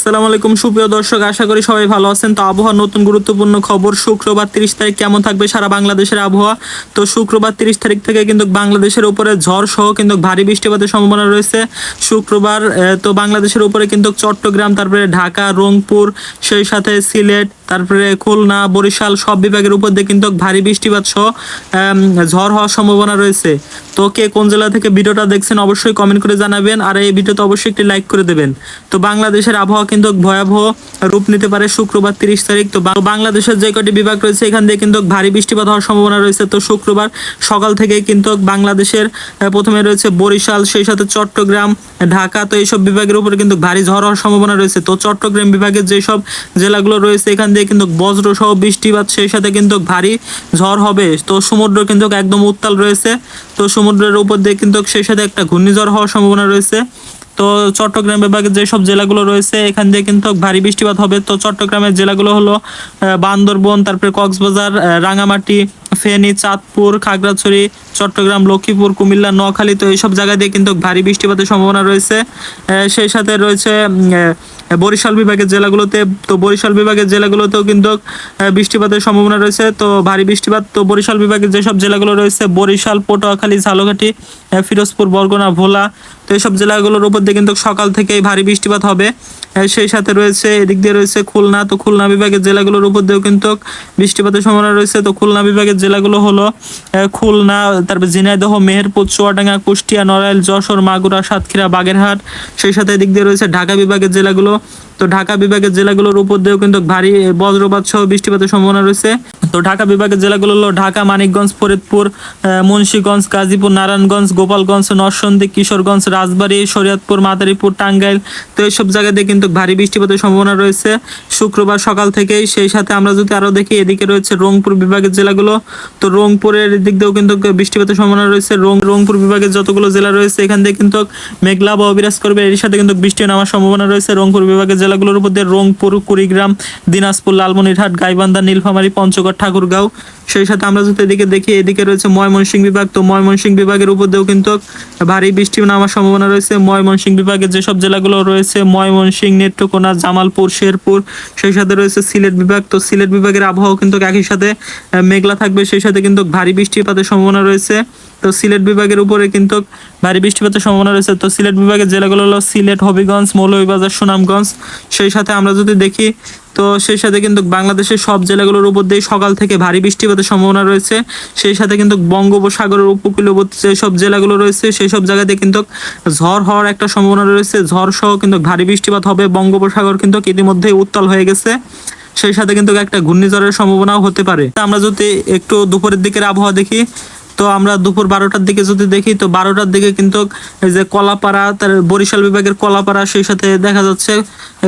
আসসালামু আলাইকুম, সুপ্রিয় দর্শক, আশা করি সবাই ভালো আছেন। তো আবহাওয়ার নতুন গুরুত্বপূর্ণ খবর, শুক্রবার তিরিশ তারিখ কেমন থাকবে সারা বাংলাদেশের আবহাওয়া? তো শুক্রবার তিরিশ তারিখ থেকে কিন্তু বাংলাদেশের উপরে ঝড় সহ কিন্তু ভারী বৃষ্টিপাতের সম্ভাবনা রয়েছে। শুক্রবার তো বাংলাদেশের উপরে কিন্তু চট্টগ্রাম, তারপরে ঢাকা, রংপুর, সেই সাথে সিলেট তারপরে খুলনা, বরিশাল সব বিভাগের উপর দিয়ে কিন্তু ভারী বৃষ্টিপাত সহ ঝড় হওয়ার সম্ভাবনা রয়েছে। তো কে কোন জেলা থেকে ভিডিওটা দেখছেন অবশ্যই কমেন্ট করে জানাবেন আর এই ভিডিওতে অবশ্যই একটি লাইক করে দেবেন। তো বাংলাদেশের আবহাওয়া কিন্তু ভয়াবহ রূপ নিতে পারে শুক্রবার তিরিশ তারিখ। তো বাংলাদেশের যে কটি বিভাগ রয়েছে এখান দিয়ে কিন্তু ভারী বৃষ্টিপাত হওয়ার সম্ভাবনা রয়েছে। তো শুক্রবার সকাল থেকে কিন্তু বাংলাদেশের প্রথমে রয়েছে বরিশাল, সেই সাথে চট্টগ্রাম, ঢাকা, তো এইসব বিভাগের উপরে কিন্তু ভারী ঝড় হওয়ার সম্ভাবনা রয়েছে। তো চট্টগ্রাম বিভাগের যেসব জেলাগুলো রয়েছে এখান দিয়ে কিন্তু বজ্র সহ বৃষ্টিপাত সেই সাথে কিন্তু ভারী ঝড় হবে। তো সমুদ্র কিন্তু একদম উত্তাল রয়েছে। তো সমুদ্রের উপর দিয়ে কিন্তু সেই সাথে একটা ঘূর্ণিঝড় হওয়ার সম্ভাবনা রয়েছে। তো চট্টগ্রাম বিভাগের যেসব জেলাগুলো রয়েছে, এখান দিয়ে কিন্তু ভারী বৃষ্টিপাত হবে। তো চট্টগ্রামের জেলাগুলো হলো বান্দরবন, তারপরে কক্সবাজার রাঙামাটি ফেনী, চাঁদপুর, খাগড়াছড়ি, চট্টগ্রাম, লক্ষ্মীপুর, কুমিল্লা, নোয়াখালী, তো এইসব জায়গা দিয়ে কিন্তু ভারী বৃষ্টিপাতের সম্ভাবনা রয়েছে। সেই সাথে রয়েছে বরিশাল বিভাগের জেলাগুলোতে, তো বরিশাল বিভাগের জেলাগুলোতেও কিন্তু বৃষ্টিপাতের সম্ভাবনা রয়েছে। তো ভারী বৃষ্টিপাত, তো বরিশাল বিভাগের যেসব জেলাগুলো রয়েছে, বরিশাল, পটুয়াখালী, ঝালকাঠি ফিরোজপুর, বরগুনা, ভোলা, তো এইসব জেলাগুলোর উপর দিয়ে কিন্তু সকাল থেকেই ভারী বৃষ্টিপাত হবে। সেই সাথে রয়েছে, এদিক দিয়ে রয়েছে খুলনা, তো খুলনা বিভাগের জেলাগুলোর উপর দিয়েও কিন্তু বৃষ্টিপাতের সম্ভাবনা রয়েছে। তো খুলনা বিভাগের জেলাগুলো হলো খুলনা, তারপর ঝিনাইদহ, মেহেরপুর, চুয়াডাঙ্গা, কুষ্টিয়া, নড়াইল, যশোর, মাগুরা, সাতক্ষীরা, বাগেরহাট, সেই সাথে এদিক দিয়ে রয়েছে ঢাকা বিভাগের জেলাগুলো। তো ঢাকা বিভাগের জেলাগুলোর উপর দিয়েও কিন্তু ভারী বজ্রপাত সহ বৃষ্টিপাতের সম্ভাবনা রয়েছে। তো ঢাকা বিভাগের জেলাগুলো হলো ঢাকা, মানিকগঞ্জ, ফরিদপুর মুন্সিগঞ্জ, গাজীপুর, নারায়ণগঞ্জ, গোপালগঞ্জ, নরসন্দী, কিশোরগঞ্জ, রাজবাড়ী, শরীয়তপুর, মাদারীপুর, টাঙ্গাইল। তো এইসব জায়গা দিয়ে কিন্তু ভারী বৃষ্টিপাতের সম্ভাবনা রয়েছে। শুক্রবার সকাল থেকেই, সেই সাথে আমরা যদি আরও দেখি, এদিকে রয়েছে রংপুর বিভাগের জেলাগুলো। তো রংপুরের দিক দিয়েও কিন্তু বৃষ্টিপাতের সম্ভাবনা রয়েছে। রং রংপুর বিভাগের যতগুলো জেলা রয়েছে, এখান থেকে কিন্তু মেঘলা আবহাওয়া বিরাজ করবে। এর সাথে কিন্তু বৃষ্টি নামার সম্ভাবনা রয়েছে। রংপুর বিভাগের জেলাগুলোর দিয়ে রংপুর, কুড়িগ্রাম, দিনাজপুর, লালমনিরহাট, গাইবান্ধা, নীলফামারী, পঞ্চগড়, ঠাকুরগাঁও। সেই সাথে আমরা যদি এদিকে দেখি, এদিকে রয়েছে ময়মনসিংহ বিভাগ। তো ময়মনসিংহ বিভাগের উপর দিয়েও কিন্তু ভারী বৃষ্টি নামার সম্ভাবনা রয়েছে। ময়মনসিংহ বিভাগের যেসব জেলাগুলো রয়েছে, ময়মনসিংহ, নেত্রকোনা, জামালপুর, শেরপুর, সেই সাথে রয়েছে সিলেট বিভাগ। তো সিলেট বিভাগের আবহাওয়া কিন্তু একই সাথে মেঘলা থাকবে। সেই সাথে কিন্তু ভারী বৃষ্টিপাতের সম্ভাবনা রয়েছে। তো সিলেট বিভাগের উপরে কিন্তু ভারী বৃষ্টিপাতের সম্ভাবনা রয়েছে। তো সিলেট বিভাগের জেলাগুলো হলো সিলেট, হবিগঞ্জ, মৌলভীবাজার, সুনামগঞ্জ। সেই সাথে আমরা যদি দেখি, তো সেই সাথে কিন্তু বাংলাদেশের সব জেলাগুলোর উপর দিয়ে সকাল থেকে ভারী বৃষ্টিপাতের সম্ভাবনা রয়েছে। সেই সাথে কিন্তু বঙ্গোপসাগরের উপকূলবর্তী যেসব জেলাগুলো রয়েছে, সেই সব জায়গাতে কিন্তু ঝড় হওয়ার একটা সম্ভাবনা রয়েছে। ঝড় সহ কিন্তু ভারী বৃষ্টিপাত হবে। বঙ্গোপসাগর কিন্তু ইতিমধ্যেই উত্তাল হয়ে গেছে। সেই সাথে কিন্তু একটা ঘূর্ণিঝড়ের সম্ভাবনাও হতে পারে। আমরা যদি একটু দুপুরের দিকের আবহাওয়া দেখি তো আমরা দুপুর বারোটার দিকে যদি দেখি, তো বারোটার দিকে কিন্তু এই যে কলাপাড়া, তার বরিশাল বিভাগের কলাপাড়া, সেই সাথে দেখা যাচ্ছে,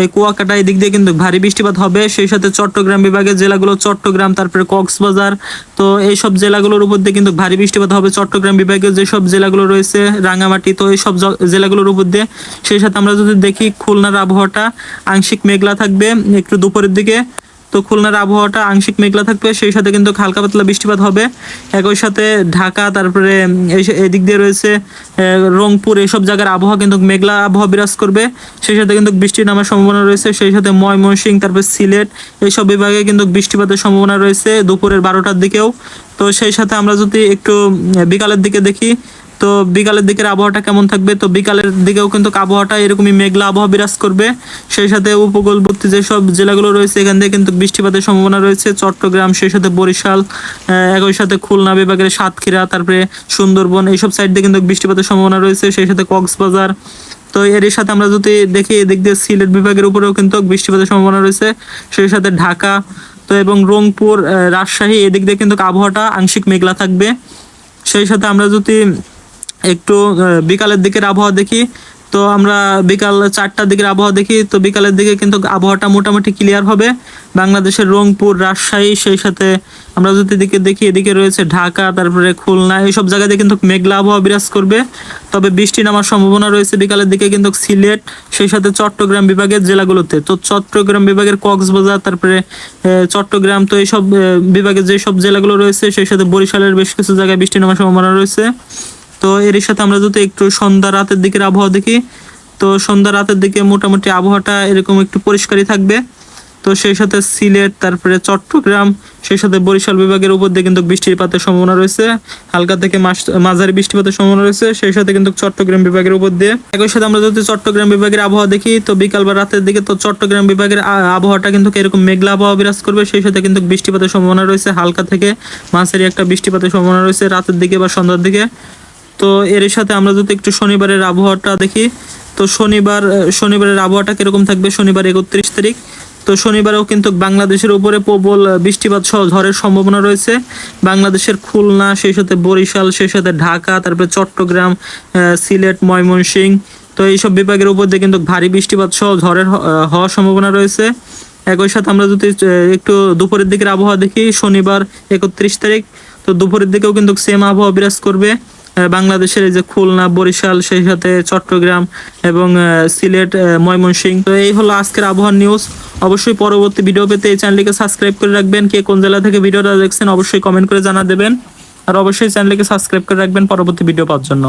এই কুয়াকাটা এই দিক দিয়ে কিন্তু ভারী বৃষ্টিপাত হবে। সেই সাথে চট্টগ্রাম বিভাগের জেলাগুলো চট্টগ্রাম, তারপরে কক্সবাজার, তো এই সব জেলাগুলোর উপর দিয়ে কিন্তু ভারী বৃষ্টিপাত হবে। চট্টগ্রাম বিভাগের যেসব জেলাগুলো রয়েছে, রাঙামাটি, তো এই সব জেলাগুলোর উপর দিয়ে, সেই সাথে আমরা যদি দেখি, খুলনার আবহাওয়াটা, আংশিক মেঘলা থাকবে। একটু দুপুরের দিকে তো খুলনার আবহাওয়াটা আংশিক মেঘলা থাকবে, সেই সাথে কিন্তু হালকা পাতলা বৃষ্টিপাত হবে। একই সাথে ঢাকা, তারপরে এই- এদিক দিয়ে রয়েছে রংপুর এইসব জায়গার আবহাওয়া কিন্তু মেঘলা আবহাওয়া বিরাজ করবে। সেই সাথে কিন্তু বৃষ্টি নামার সম্ভাবনা রয়েছে, সেই সাথে ময়মনসিং তারপরে সিলেট এইসব বিভাগে কিন্তু বৃষ্টিপাতের সম্ভাবনা রয়েছে দুপুরের বারোটার দিকেও। তো সেই সাথে আমরা যদি একটু বিকালের দিকে দেখি তো বিকালের দিকের আবহাওয়াটা কেমন থাকবে? তো বিকালের দিকেও কিন্তু আবহাওয়াটা এরকমই মেঘলা আবহাওয়া বিরাজ করবে। সেই সাথে উপকূলবর্তী যেসব জেলাগুলো রয়েছে, এখান থেকে কিন্তু বৃষ্টিপাতের সম্ভাবনা রয়েছে। চট্টগ্রাম, সেই সাথে বরিশাল একই সাথে খুলনা, বিভাগের সাতক্ষীরা, তারপরে সুন্দরবন, এইসব সাইড দিয়ে কিন্তু বৃষ্টিপাতের সম্ভাবনা রয়েছে। সেই সাথে কক্সবাজার। তো এর সাথে আমরা যদি দেখি, এদিক দিয়ে সিলেট বিভাগের উপরেও কিন্তু বৃষ্টিপাতের সম্ভাবনা রয়েছে। সেই সাথে ঢাকা, তো এবং রংপুর রাজশাহী, এদিক দিয়ে কিন্তু আবহাওয়াটা আংশিক মেঘলা থাকবে। সেই সাথে আমরা যদি একটু বিকালের দিকের আবহাওয়া দেখি। তো আমরা বিকাল চারটার দিকের আবহাওয়া দেখি। তো বিকালের দিকে কিন্তু আবহাওয়াটা মোটামুটি ক্লিয়ার হবে। বাংলাদেশের রংপুর, রাজশাহী, সেই সাথে আমরা যদি এদিকে দেখি, এদিকে রয়েছে ঢাকা, তারপরে খুলনা, এইসব জায়গাতে কিন্তু মেঘলা আবহাওয়া বিরাজ করবে। তবে বৃষ্টি নামার সম্ভাবনা রয়েছে বিকালের দিকে কিন্তু সিলেট, সেই সাথে চট্টগ্রাম বিভাগের জেলাগুলোতে। তো চট্টগ্রাম বিভাগের কক্সবাজার, তারপরে চট্টগ্রাম, তো এইসব বিভাগের যেসব জেলাগুলো রয়েছে, সেই সাথে বরিশালের বেশ কিছু জায়গায় বৃষ্টি নামার সম্ভাবনা রয়েছে। তো এর সাথে আমরা যদি একটু সন্ধ্যা রাতের দিকের আবহাওয়া দেখি, তো সন্ধ্যা রাতের দিকে মোটামুটি আবহাওয়াটা এরকম একটু পরিষ্কারই থাকবে। তো সেই সাথে সিলেট, তারপরে চট্টগ্রাম, সেই সাথে বরিশাল বিভাগের উপর দিয়ে কিন্তু বৃষ্টিপাতের সম্ভাবনা রয়েছে। হালকা থেকে মাঝারি বৃষ্টিপাতের সম্ভাবনা রয়েছে, সেই সাথে কিন্তু চট্টগ্রাম বিভাগের উপর দিয়ে। একই সাথে আমরা যদি চট্টগ্রাম বিভাগের আবহাওয়া দেখি, তো বিকাল বা রাতের দিকে তো চট্টগ্রাম বিভাগের আবহাওয়াটা কিন্তু এরকম মেঘলা আবহাওয়া বিরাজ করবে, সেই সাথে কিন্তু বৃষ্টিপাতের সম্ভাবনা রয়েছে। হালকা থেকে মাঝারি একটা বৃষ্টিপাতের সম্ভাবনা রয়েছে রাতের দিকে বা সন্ধ্যার দিকে। তো এর সাথে আমরা যদি একটু শনিবারের আবহাওয়াটা দেখি, তো শনিবার শনিবারের আবহাওয়াটা কীরকম থাকবে? শনিবার একত্রিশ তারিখ। তো শনিবারেও কিন্তু বাংলাদেশের উপরে প্রবল বৃষ্টিপাত সহ ঝড়ের সম্ভাবনা রয়েছে। বাংলাদেশের খুলনা, সেই সাথে বরিশাল, সেই সাথে ঢাকা, তারপরে চট্টগ্রাম সিলেট, ময়মনসিংহ, তো এইসব বিভাগের উপর দিয়ে কিন্তু ভারী বৃষ্টিপাত সহ ঝড়ের হওয়ার সম্ভাবনা রয়েছে। একই সাথে আমরা যদি একটু দুপুরের দিকের আবহাওয়া দেখি, শনিবার একত্রিশ তারিখ, তো দুপুরের দিকেও কিন্তু সেম আবহাওয়া বিরাজ করবে। বাংলাদেশের এই যে খুলনা, বরিশাল, সেই সাথে চট্টগ্রাম এবং সিলেট ময়মনসিং ময়মনসিংহ। তো এই হলো আজকের আবহাওয়ার নিউজ অবশ্যই পরবর্তী ভিডিও পেতে এই চ্যানেলটিকে সাবস্ক্রাইব করে রাখবেন। কে কোন জেলা থেকে ভিডিওটা দেখছেন, অবশ্যই কমেন্ট করে জানা দেবেন। আর অবশ্যই চ্যানেলটিকে সাবস্ক্রাইব করে রাখবেন পরবর্তী ভিডিও পাওয়ার জন্য।